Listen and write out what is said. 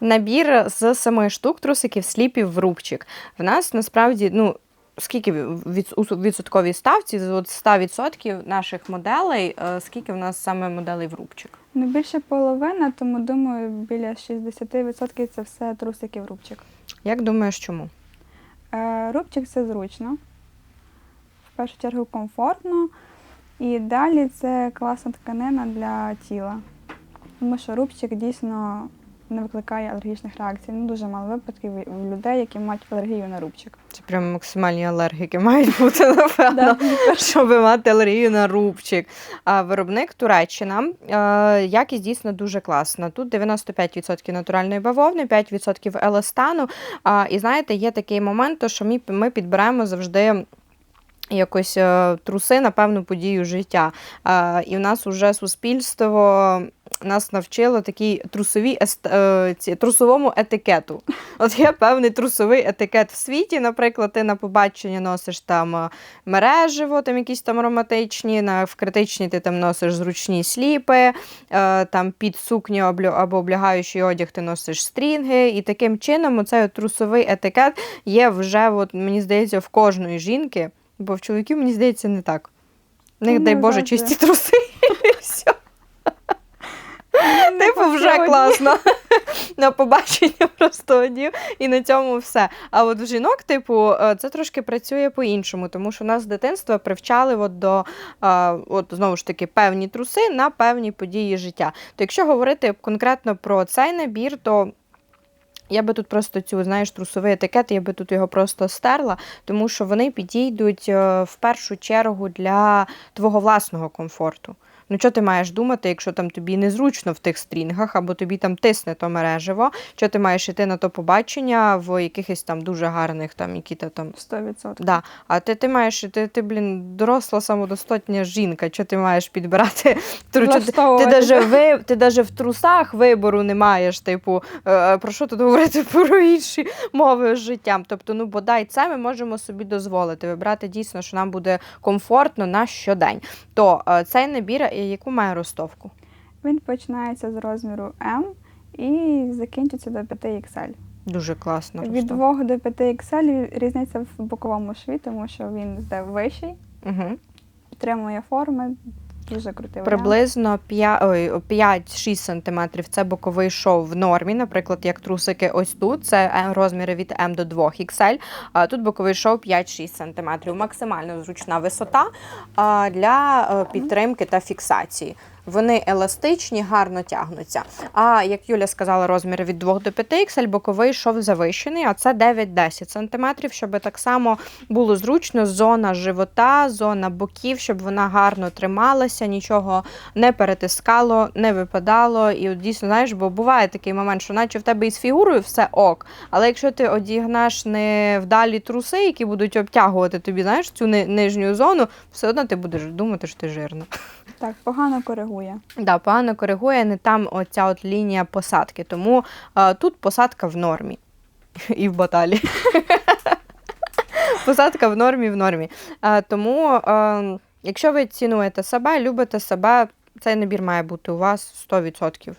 Набір з семи штук трусиків сліпів в рубчик. В нас насправді, ну. Скільки від, у відсотковій ставці з 100% наших моделей, е, скільки в нас саме моделей в рубчик? Ну, більше половина, тому думаю, біля 60% це все трусики в рубчик. Як думаєш, чому? Е, рубчик це зручно. В першу чергу комфортно. І далі це класна тканина для тіла. Тому що рубчик дійсно не викликає алергічних реакцій. Ну, дуже мало випадків у людей, які мають алергію на рубчик. Це прям максимальні алергіки мають бути, напевно, щоб мати алергію на рубчик. А виробник Туреччина. Е, Якість дійсно дуже класна. Тут 95% натуральної бавовни, 5% еластану. І знаєте, є такий момент, що ми, підбираємо завжди. Якось е, труси на певну подію життя. І в нас уже суспільство нас навчило такій трусовій ест... е, ці, трусовому етикету. От є певний трусовий етикет в світі. Наприклад, ти на побачення носиш там е, мереживо, там якісь там ароматичні, на в критичні ти там носиш зручні сліпи, е, там під сукню облю- або облягаючий одяг ти носиш стрінги. І таким чином оцей трусовий етикет є вже, от, мені здається, в кожної жінки, бо в чоловіків, мені здається, не так. В них, Ну, дай Боже, завжди. чисті труси. і все. Типу, вже Класно. На побачення просто одів, і на цьому все. А от в жінок, типу, е, це трошки працює по-іншому, тому що нас з дитинства привчали от до е, от, знову ж таки певні труси на певні події життя. То якщо говорити конкретно про цей набір, то я би тут просто цю, знаєш, трусовий етикет, я би тут його просто стерла, тому що вони підійдуть е, в першу чергу для твого власного комфорту. Ну, що ти маєш думати, якщо там тобі незручно в тих стрінгах, або тобі там тисне то мережево, що ти маєш йти на то побачення в якихось там дуже гарних, там, які то там 100%. Да. А ти, ти маєш, ти, ти, блін, доросла самодостатня жінка, що ти маєш підбирати тру- ти, ти, даже ви, ти даже в трусах вибору не маєш, типу, е, про що тут говорити про інші мови з життям. Тобто, ну бодай це ми можемо собі дозволити вибрати дійсно, що нам буде комфортно на щодень. То е, цей набір, е, яку має ростовку? Він починається з розміру М і закінчиться до 5 XL. Дуже класно. Від 2 до 5 XL різниця в боковому шві, тому що він йде вищий, Угу. підтримує форми. Дуже крутий. Приблизно 5, ой, 5-6 см це боковий шов в нормі. Наприклад, як трусики ось тут, це розміри від М до 2 XL. Тут боковий шов 5-6 см. Максимально зручна висота для е, підтримки та фіксації. Вони еластичні, гарно тягнуться. А як Юля сказала, розміри від 2 до 5 XL, боковий шов завищений, а це 9-10 см, щоб так само було зручно. Зона живота, зона боків, щоб вона гарно трималася, нічого не перетискало, не випадало. І от дійсно, знаєш, бо буває такий момент, що наче в тебе із фігурою все ок. Але якщо ти одігнеш невдалі труси, які будуть обтягувати тобі, знаєш, цю ни- нижню зону, все одно ти будеш думати, що ти жирна. Так, погано коригує. Да, погано коригує не там оця от лінія посадки. Тому е, тут посадка в нормі. І в баталі. посадка в нормі в нормі. Е, тому, е, якщо ви цінуєте себе, любите себе, цей набір має бути у вас 100%.